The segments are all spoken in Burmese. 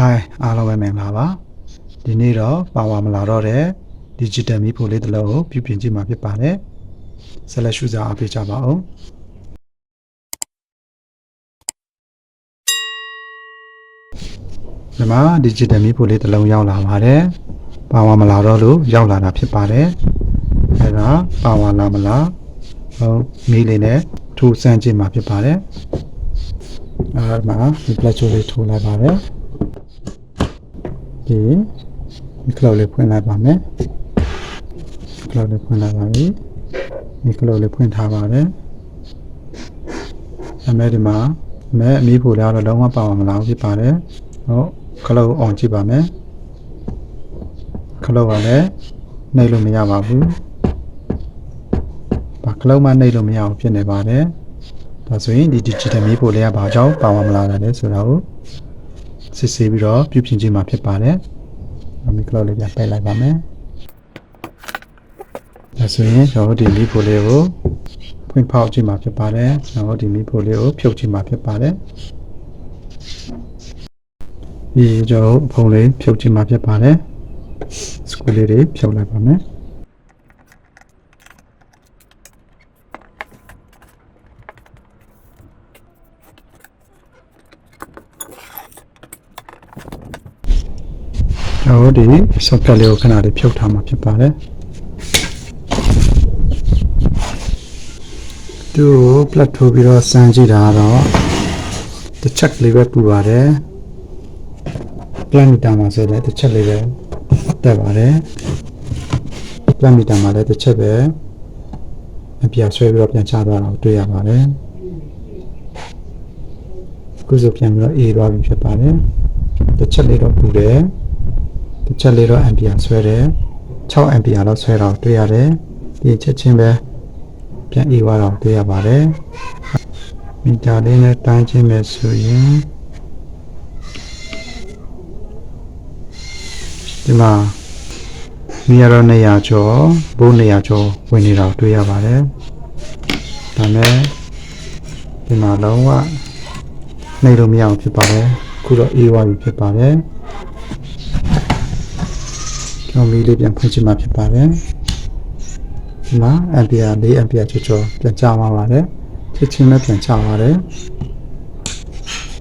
Hi အားလုံးပဲမင်္ဂလာပါဒီနေ့တော့ပါဝါမလာတော့တဲ့ digital မီးဖိုလေးတစ်လုံးကိုပြုပြင်ကြည့်မှာဖြစ်ပါတယ်ဆက်လက်ရှုစားအားပေးကြပါဦးဒီမှာ digital မီးဖိုလေးတစ်လုံးရောက်လာပါတယ်ပါဝါမလာတော့လို့ရောက်လာတာဖြစ်ပါတယ်အဲဒါပါဝါလာမလာဟုတ်မီးလေးနဲ့ထူစမ်းကြည့်မှာဖြစ်ပါတယ်အဲဒီမှာဒီ plug ချိုးလေးထိုးလိုက်ပါတယ် ဒီဒီကလောလေးဖွင့်လိုက်ပါမယ်ကလောလေးဖွင့်လိုက်ပါပြီဒီကလောလေးဖွင့်ထားပါတယ်အမဲဒီမှာမဲအမီးဖို့လည်းတော့လုံးဝပါဝင်မလာဘူးဖြစ်ပါတယ်ဟုတ်ကလောအောင်ကြည့်ပါမယ်ကလောကလည်းနှိပ်လို့မရပါဘူးဘာကလောမှနှိပ်လို့မရဘူးဖြစ်နေပါတယ်ဒါဆိုရင်ဒီ digital မီးဖို့လေးကဘာကြောင့်ပါဝင်မလာတာလဲဆိုတာကို စစ်ဆေးပြီးတော့ပြုပြင်ကြည့်မှာဖြစ်ပါတယ်။အမီကလောလေးပြန်ပိတ်လိုက်ပါမယ်။ဒါဆိုရင်ကျွန်တော်တို့ဒီမီးဖိုလေးကိုဖွင့်ဖောက်ကြည့်မှာဖြစ်ပါတယ်။ကျွန်တော်တို့ဒီမီးဖိုလေးကိုဖြုတ်ကြည့်မှာဖြစ်ပါတယ်။ဒီကျွန်တော်တို့ဖုန်းလေးဖြုတ်ကြည့်မှာဖြစ်ပါတယ်။စကွေးလေးတွေဖြုတ်လိုက်ပါမယ်။ ကျွန်တော်တို့ဒီ socket လေးကိုခဏလေးဖြုတ်ထားမှာဖြစ်ပါတယ်သူ့ကို plug ထိုးပြီးတော့စမ်းကြည့်တာကတော့တစ်ချက်လေးပဲပူပါတယ် plug meter မှာဆိုလည်းတစ်ချက်လေးပဲတက်ပါတယ် plug meter မှာလည်းတစ်ချက်ပဲအပြာဆွဲပြီးတော့ပြန်ချသွားတာကိုတွေ့ရပါတယ်အခုဆိုပြန်ပြီးတော့အေးသွားပြီဖြစ်ပါတယ်တစ်ချက်လေးတော့ပူတယ် တစ်ချက်လေးတော့ ampere ဆွဲတယ်6 ampere လောက်ဆွဲတော့တွေ့ရတယ်ဒီချက်ချင်းပဲပြန်အေးသွားတော့တွေ့ရပါတယ်မီတာလေးနဲ့တိုင်းချင်းပဲဆိုရင်ဒီမှာမီယာရော200ကျော်ဘိုး200ကျော်ဝင်နေတော့တွေ့ရပါတယ်ဒါမဲ့ဒီမှာလုံးဝနေလို့မရအောင်ဖြစ်ပါတယ်ခုတော့အေးသွားပြီဖြစ်ပါတယ်ကျွ န်တော်မီးလေးပြန်ဖွင့်ချင်မှာဖြစ်ပါတယ်ဒီမှာ ampere 4 ampere ချောချောပြန်ချမှာပါတယ်ချက်ချင်းပဲပြန်ချပါတယ်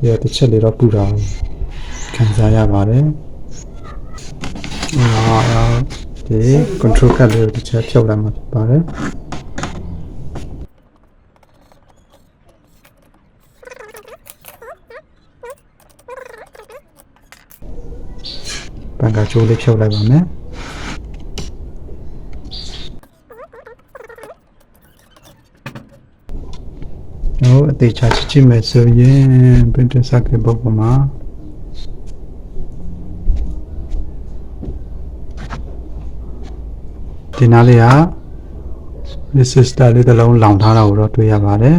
ဒီတစ်ချက်လေးတော့ပူတာကိုခံစားရပါတယ်အာဒီ control card လေးကိုတစ်ချက်ဖြုတ်လိုက်မှာဖြစ်ပါတယ်ပန်ကာချိုးလေးဖြုတ်လိုက်ပါမယ် သေးချာချစ်ချစ်မယ်ဆိုရင် printer circuit board ပေါ်မှာဒီနားလေးက resistor လေးတစ်လုံးလောင်ထားတာကိုတော့တွေ့ရပါတယ်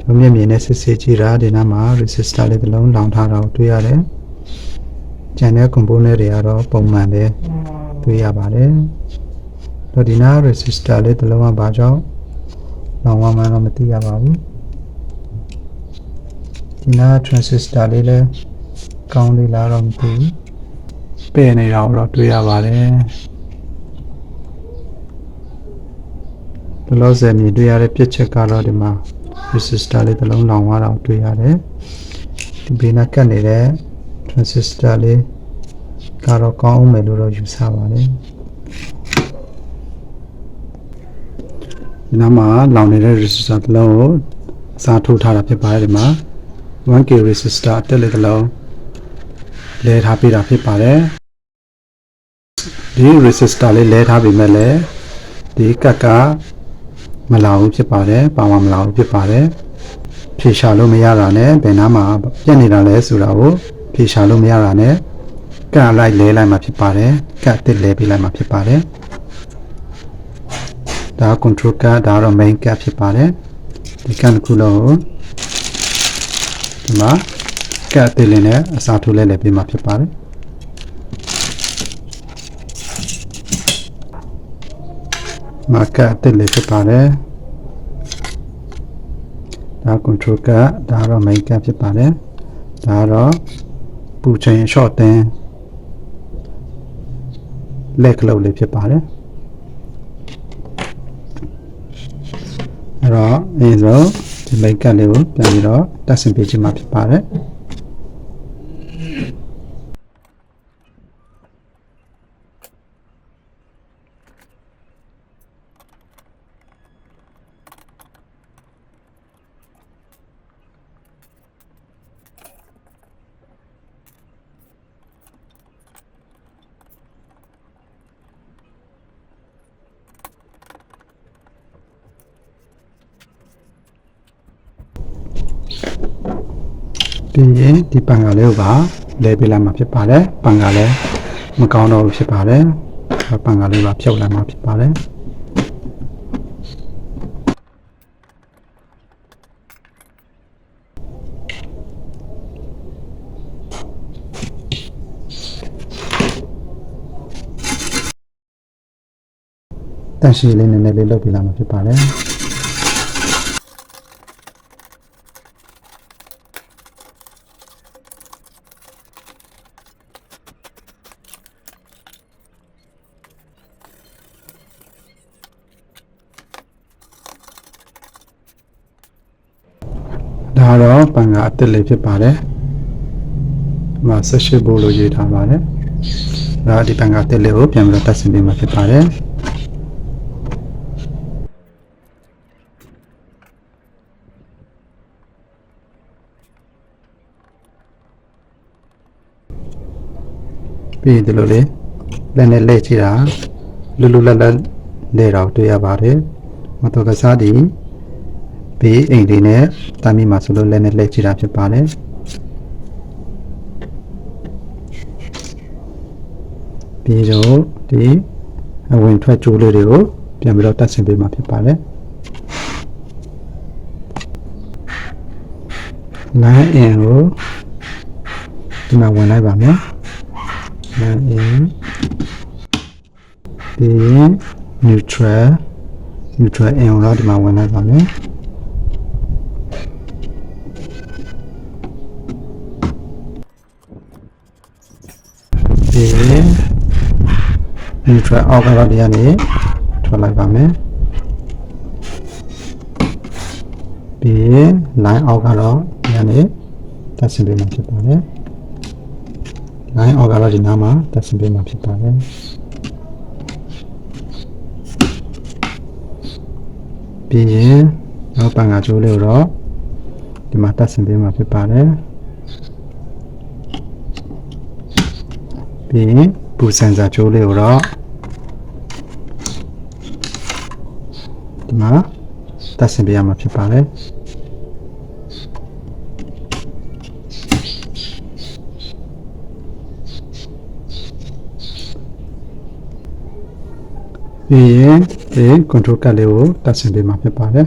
ကျွန်တော်မျက်မြင်နဲ့စစ်ဆေးကြည့်တာဒီနားမှာ resistor လေးတစ်လုံးလောင်ထားတာကိုတွေ့ရတယ်ကျန်တဲ့ component တွေကတော့ပုံမှန်ပဲတွေ့ရပါတယ်တော့ဒီနား resistor လေးတစ်လုံးကဘာကြောင့်လောင်ဝမှန်းတော့မသိရပါဘူး ဒီနား transistor လေးလည်းကောင်းလေးလားတော့မသိဘူးပဲ့နေတာကိုတော့တွေ့ရပါတယ်ဘလောဆယ်မြင်တွေ့ရတဲ့ပြစ်ချက်ကတော့ဒီမှာ resistor လေးတစ်လုံးလောင်သွားတာကိုတွေ့ရတယ်ဒီဘေးနားကတ်နေတဲ့ transistor လေးကတော့ကောင်းအောင်မယ်လို့တော့ယူဆပါတယ်ဒီနားမှာလောင်နေတဲ့ resistor တစ်လုံးကိုအစားထိုးထားတာဖြစ်ပါတယ်ဒီမှာ 1k resistor အတက်လေးတစ်လုံးလဲထားပေးတာဖြစ်ပါတယ်ဒီ resistor လေးလဲထားပေမဲ့လည်းဒီကတ်ကမလာဘူးဖြစ်ပါတယ်ပါဝါမလာဘူးဖြစ်ပါတယ်ဖြေရှာလို့မရတာနဲ့ဘယ်နားမှာပြက်နေတာလဲဆိုတာကိုဖြေရှာလို့မရတာနဲ့ကန့်လိုက်လဲလိုက်မှာဖြစ်ပါတယ်ကတ်တစ်လဲပေးလိုက်မှာဖြစ်ပါတယ်ဒါ control ကဒါတော့ main ကဖြစ်ပါတယ်ဒီကန့်တစ်ခုလုံးကို ဒီမှာကတ်တစ်လင်းနဲ့အစားထိုးလဲလဲပေးမှာဖြစ်ပါတယ်မာကတ်တစ်လေးဖြစ်ပါတယ်ဒါ control ကဒါတော့ main ကဖြစ်ပါတယ်ဒါတော့ပူပူချိန် short သင်းလက်ကလုတ်လေးဖြစ်ပါတယ်အဲ့တော့အဲဆို ဒီမိတ်ကပ်လေးကိုပြန်ပြီးတော့တက်ဆင်ပေးခြင်းမှာဖြစ်ပါတယ် ပြီးရင်ဒီပန်ကာလေးကိုပါလဲပေးလိုက်မှာဖြစ်ပါတယ်ပန်ကာလည်းမကောင်းတော့ဘူးဖြစ်ပါတယ်ပန်ကာလေးပါဖြုတ်လိုက်မှာဖြစ်ပါတယ်တန်ရှည်လေးနည်းနည်းလေးလုပ်ပြလာမှာဖြစ်ပါတယ် ဒါတော့ပန်ကအစ်စ်လေးဖြစ်ပါတယ်ဒီမှာဆက်ရှိဖို့လို့ရေးထားပါတယ်ဒါဒီပန်ကအစ်စ်လေးကိုပြန်ပြီးတော့တက်ဆင်ပေးမှာဖြစ်ပါတယ်ပြီးဒီလိုလေးလက်နဲ့လဲချတာလူလူလက်လက်လဲတော့တွေ့ရပါတယ်မတော်ကစားဒီ ဘေးအိမ်လေးနဲ့တာမီမှာဆိုလို့လက်နဲ့လှည့်ကြည့်တာဖြစ်ပါတယ်ပြီးတော့ဒီအဝင်ထွက်ကြိုးလေးတွေကိုပြန်ပြီးတော့တက်ဆင်ပေးမှာဖြစ်ပါတယ်လိုင်းအင်ကိုဒီမှာဝင်လိုက်ပါမယ်လိုင်းအင်ပြီးရင် neutral neutral အင်ကိုတော့ဒီမှာဝင်လိုက်ပါမယ် ဒီ neutral အောက်ကတော့ဒီကနေထွက်လိုက်ပါမယ်ပြီးရင် line အောက်ကတော့ဒီကနေတက်ဆင်ပေးမှာဖြစ်ပါတယ် line အောက်ကတော့ဒီနားမှာတက်ဆင်ပေးမှာဖြစ်ပါတယ်ပြီးရင်နောက်ပန်ကကျိုးလေးကိုတော့ဒီမှာတက်ဆင်ပေးမှာဖြစ်ပါတယ် ပြီးရင်ပူစင်စာချိုးလေးကိုတော့ဒီမှာတက်ဆင်ပေးရမှာဖြစ်ပါတယ်ပြီးရင်ဒီ control ကတ်လေးကိုတက်ဆင်ပေးမှာဖြစ်ပါတယ်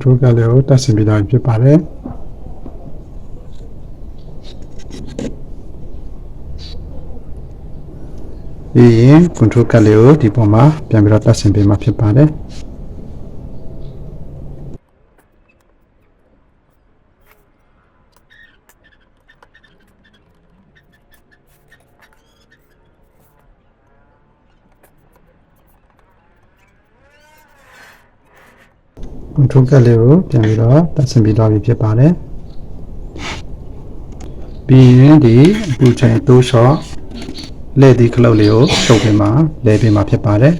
control ကလေးကိုတက်ဆင်ပေးတာဖြစ်ပါတယ်ပြီးရင် control ကလေးကိုဒီပေါ်မှာပြန်ပြီးတော့တက်ဆင်ပေးမှာဖြစ်ပါတယ် control ကလေးကိုပြန်ပြီးတော့တက်ဆင်ပြီးတော့ပြီဖြစ်ပါတယ်ပြီးရင်ဒီအပူချိန်တိုးလျှော့လက်ဒီခလုတ်လေးကိုရှုပ်ပေးမှာလဲပေးမှာဖြစ်ပါတယ်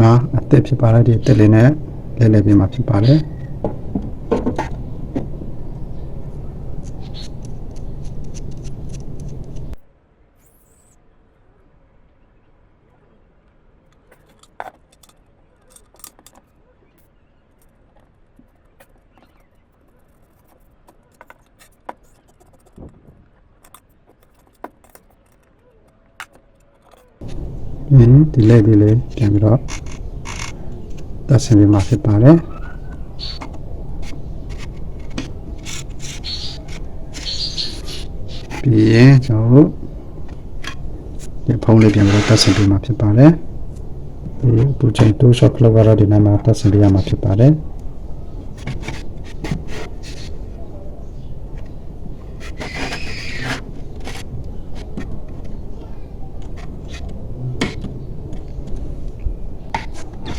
မှာအသက်ဖြစ်ပါတယ်ဒီအသက်လေးနဲ့လဲလဲပေးမှာဖြစ်ပါတယ် ဒီဒီလေးဒီလေးပြန်ပြီးတော့တက်ဆင်ပေးမှာဖြစ်ပါတယ်ပြီးရင်ကျွန်တော်တို့ဒီဖုန်းလေးပြန်ပြီးတော့တက်ဆင်ပေးမှာဖြစ်ပါတယ်ဒီပူချိန်တိုးရှော့ကလောကတော့ဒီနားမှာတက်ဆင်ပေးရမှာဖြစ်ပါတယ်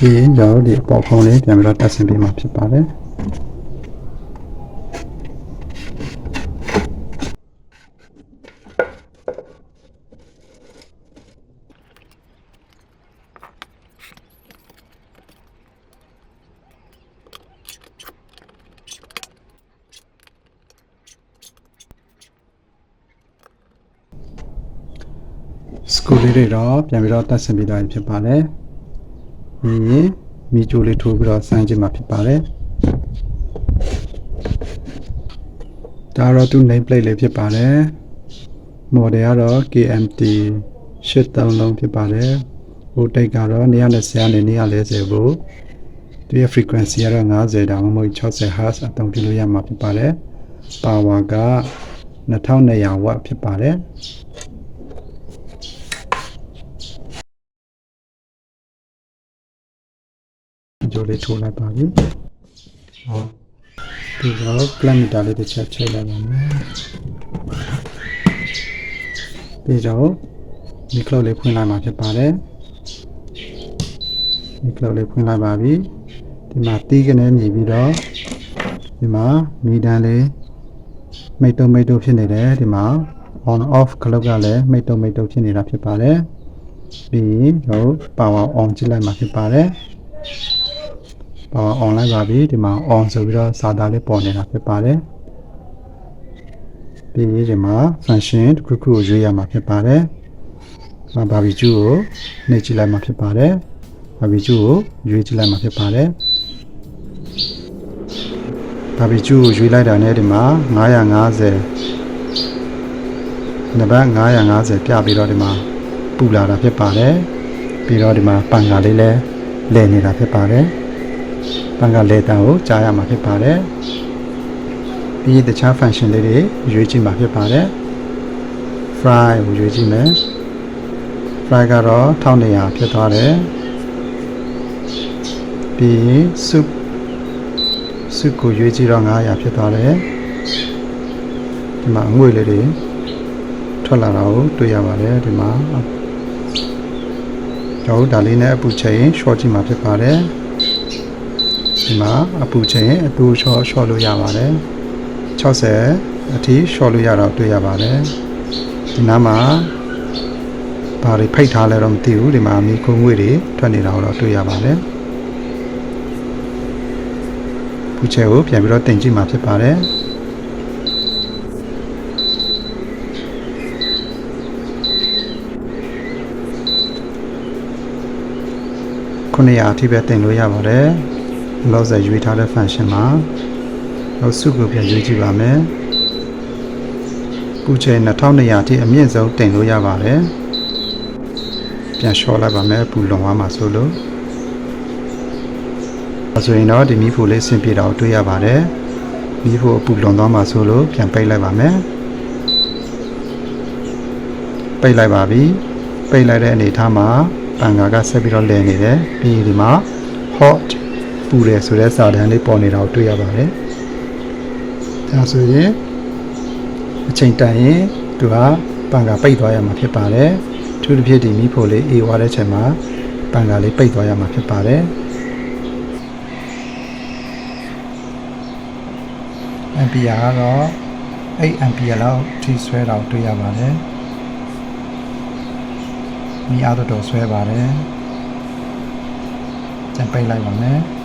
ပြီးရင်ကျွန်တော်တို့ဒီအပေါ်ဖုန်းလေးပြန်ပြီးတော့တက်ဆင်ပေးမှာဖြစ်ပါတယ်စကူလေးတွေတော့ပြန်ပြီးတော့တက်ဆင်ပြီးသားဖြစ်ပါတယ်။ ပြီးရင်မီဂျိုလေးထိုးပြီးတော့စမ်းကြည့်မှာဖြစ်ပါတယ်။ဒါတော့သူ name plate လေးဖြစ်ပါတယ်။ model ကတော့ KMT 83လုံးဖြစ်ပါတယ်။ဟိုတိတ်ကတော့120နဲ့140ဘူး။သူရဲ့ frequency ကတော့90ဒါမှမဟုတ်60 Hz အသုံးပြုလို့ရမှာဖြစ်ပါတယ်။ power က2200 watt ဖြစ်ပါတယ်။ ကြိုလေးထိုးလိုက်ပါပြီဟုတ်ဒီတော့ plan meter လေးတစ်ချက်ချိန်လိုက်ပါမယ်ပြီးတော့ဒီ cloud လေးဖွင့်လိုက်မှာဖြစ်ပါတယ်ဒီ cloud လေးဖွင့်လိုက်ပါပြီဒီမှာတီးကနေမြည်ပြီးတော့ဒီမှာမီတန်းလေးမိတ်တုံမိတ်တုံဖြစ်နေတယ်ဒီမှာ on off cloud ကလည်းမိတ်တုံမိတ်တုံဖြစ်နေတာဖြစ်ပါတယ်ပြီးရင်ကျွန်တော် power on ကြည့်လိုက်မှာဖြစ်ပါတယ် ပါအွန်လိုင်းပါပြီဒီမှာ on ဆိုပြီးတော့စာသားလေးပေါ်နေတာဖြစ်ပါတယ်ပြီးရင်ဒီမှာ function တစ်ခုခုကိုရွေးရမှာဖြစ်ပါတယ်။ဘာ barbecue ကိုနှိပ်ကြည့်လိုက်မှာဖြစ်ပါတယ်။ barbecue ကိုရွေးကြည့်လိုက်မှာဖြစ်ပါတယ်။ barbecue ကိုရွေးလိုက်တာနဲ့ဒီမှာ950နံပါတ်950ပြပြီးတော့ဒီမှာပူလာတာဖြစ်ပါတယ်။ပြီးတော့ဒီမှာပန်ကာလေးလည်းလည်နေတာဖြစ်ပါတယ်။ ပန်ကလေတန်ကိုကြားရမှာဖြစ်ပါတယ်။ပြီးတခြား function လေးတွေရွေးကြည့်မှာဖြစ်ပါတယ်။ fry ကိုရွေးကြည့်မယ်။ fry ကတော့1200ဖြစ်သွားတယ်။ပြီးရင် soup soup ကိုရွေးကြည့်တော့900ဖြစ်သွားတယ်။ဒီမှာအငွေလေးတွေထွက်လာတာကိုတွေ့ရပါတယ်ဒီမှာကျွန်တော်တို့ဒါလေးနဲ့အပူချိန် short ကြည့်မှာဖြစ်ပါတယ်။ ဒီမှာအပူချိန်အတူလျှော့လျှော့လို့ရပါတယ်60အထိလျှော့လို့ရတော့တွေ့ရပါတယ်ဒီနားမှာဘာတွေဖိတ်ထားလဲတော့မသိဘူးဒီမှာမီခုံငွေတွေထွက်နေတာကိုတော့တွေ့ရပါတယ်ပူချဲကိုပြန်ပြီးတော့တင်ကြည့်မှာဖြစ်ပါတယ်900အထိပဲတင်လို့ရပါတယ် လောက်ဆက်ရွေးထားတဲ့ function မှာနောက်စုကိုပြန်ရွေးကြည့်ပါမယ်ပူချိန်2200အထိအမြင့်ဆုံးတင်လို့ရပါတယ်ပြန်လျှော့လိုက်ပါမယ်ပူလွန်သွားမှာဆိုလို့အဲဆိုရင်တော့ဒီမီးဖိုလေးဆင်ပြေတာကိုတွေ့ရပါတယ်မီးဖိုအပူလွန်သွားမှာဆိုလို့ပြန်ပိတ်လိုက်ပါမယ်ပိတ်လိုက်ပါပြီပိတ်လိုက်တဲ့အနေထားမှာပန်ကာကဆက်ပြီးတော့လည်နေတယ်ပြီးဒီမှာ hot ပူတယ်ဆိုတဲ့စာတန်းလေးပေါ်နေတာကိုတွေ့ရပါတယ်။ဒါဆိုရင်အချိန်တန်ရင်သူကပန်ကာပိတ်သွားရမှာဖြစ်ပါတယ်။သူတစ်ဖြစ်ဒီမီးဖိုလေးအေးွားတဲ့ချိန်မှာပန်ကာလေးပိတ်သွားရမှာဖြစ်ပါတယ်။ ampere ကတော့8 ampere လောက်ထိဆွဲတော့တွေ့ရပါတယ်။မီးအားတော်တော်ဆွဲပါတယ်။ပြန်ပိတ်လိုက်ပါမယ်။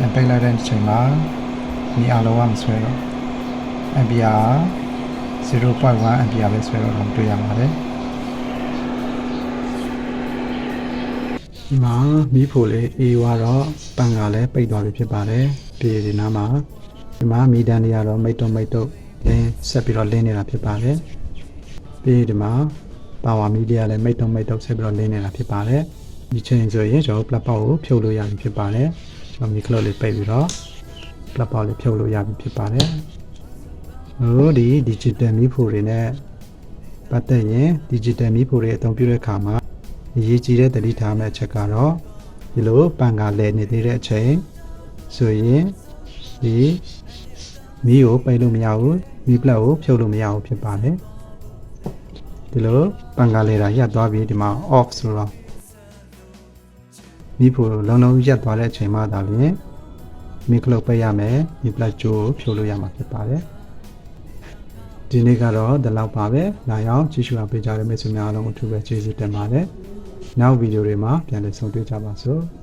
ပြန်ပိတ်လိုက်တဲ့အချိန်မှာဒီအလုံးကမဆွဲတော့ ampere 0.1 ampere ပဲဆွဲတော့တွေ့ရပါတယ်ဒီမှာမီးဖိုလေးအေးွားတော့ပန်ကလည်းပိတ်သွားပြီဖြစ်ပါတယ်ပြည်ဒီနားမှာဒီမှာမီဒန်တွေကတော့မိတ်တုံမိတ်တုံလင်းဆက်ပြီးတော့လင်းနေတာဖြစ်ပါတယ်ပြည်ဒီမှာပါဝါမီဒီယာလည်းမိတ်တုံမိတ်တုံဆက်ပြီးတော့လင်းနေတာဖြစ်ပါတယ်ဒီချိန်ဆိုရင်ကျွန်တော်ပလက်ပေါက်ကိုဖြုတ်လို့ရပြီဖြစ်ပါတယ် ကျွန်တော်မီကလော့လေးပိတ်ပြီးတော့ပလက်ပေါက်လေးဖြုတ်လို့ရပြီဖြစ်ပါတယ်ဟိုဒီ digital မီးဖိုတွေနဲ့ပတ်သက်ရင် digital မီးဖိုတွေအသုံးပြုတဲ့အခါမှာအရေးကြီးတဲ့သတိထားမယ့်အချက်ကတော့ဒီလိုပန်ကလဲနေသေးတဲ့အချိန်ဆိုရင်ဒီမီးကိုပိတ်လို့မရဘူးမီးပလက်ကိုဖြုတ်လို့မရဘူးဖြစ်ပါတယ်ဒီလိုပန်ကလဲတာရပ်သွားပြီးဒီမှာ off ဆိုတော့ မီးဖိုလုံးလုံးရပ်သွားတဲ့အချိန်မှသာလျှင်မီးကလုတ်ပိတ်ရမယ်မီးပလက်ကျိုးကိုဖြုတ်လို့ရမှာဖြစ်ပါတယ်ဒီနေ့ကတော့ဒီလောက်ပါပဲ။လာရောက်ကြည့်ရှုအားပေးကြတဲ့မိတ်ဆွေများအားလုံးအထူးပဲကျေးဇူးတင်ပါတယ်။နောက်ဗီဒီယိုတွေမှာပြန်လည်ဆုံတွေ့ကြပါစို့။